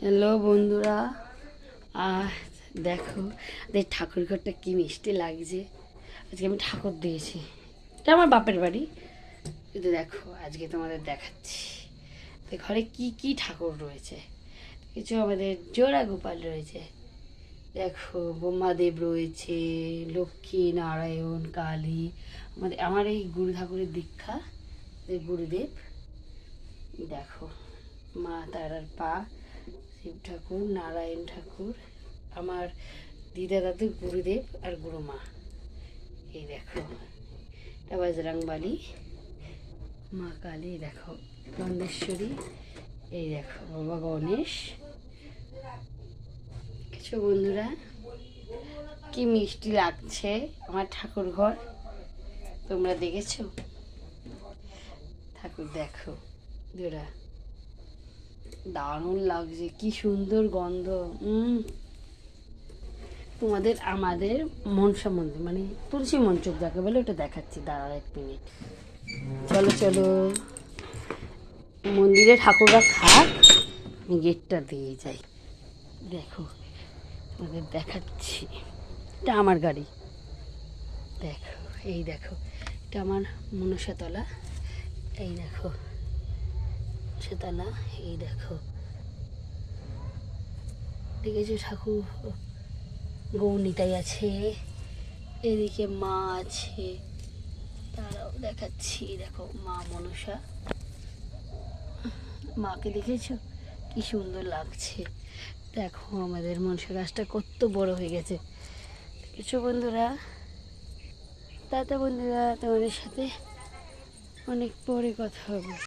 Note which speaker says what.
Speaker 1: Hello বন্ধুরা আর দেখো আমাদের ঠাকুর ঘরটা কি মিষ্টি লাগছে। আজকে আমি ঠাকুর দিয়েছি। এটা আমার বাপের বাড়ি। কিন্তু দেখো, আজকে তোমাদের দেখাচ্ছি। ঘরে কি কি ঠাকুর রয়েছে? কিছু আমাদের জোড়া গোপাল রয়েছে। দেখো, ব্রহ্মাদেব রয়েছে, লক্ষ্মী, নারায়ণ, কালী। আমাদের, আমার এই গুরু ঠাকুরের দীক্ষা গুরুদেব। দেখো, মা তারার পা। শিব ঠাকুর, নারায়ণ ঠাকুর, আমার দিদা দাদু, গুরুদেব আর গুরুমা। এই দেখো, এটা বজরংবালি। মা কালী দেখো গন্ধেশ্বরী এই দেখো, বাবা গণেশ। কিছু বন্ধুরা, কি মিষ্টি লাগছে আমার ঠাকুর ঘর? তোমরা দেখেছ? ঠাকুর দেখো, দুরা। দারুণ লাগছে, কি সুন্দর গন্ধ। তোমাদের, আমাদের মনসা মন্দির মানে তুলসী মঞ্চক যাকে বলে, ওটা দেখাচ্ছি, দাঁড়াও এক মিনিট চলো চলো। মন্দিরে ঠাকুররা খাক, আমি গেটটা দিয়ে যাই। দেখো, তোমাদের দেখাচ্ছি। এটা আমার গাড়ি। দেখো, এই দেখো, এটা আমার মনসাতলা। এই দেখো। সেতালা এই দেখো। দেখেছ ঠাকুর? গৌনিতাই আছে। এদিকে মা আছে। তারাও দেখাচ্ছি। দেখো মা মনসা। মাকে দেখেছ? কি সুন্দর লাগছে। দেখো আমাদের মনসা গাছটা কত বড় হয়ে গেছে। দেখেছ বন্ধুরা? তাতে বন্ধুরা, তোমাদের সাথে অনেক পরে কথা হবে।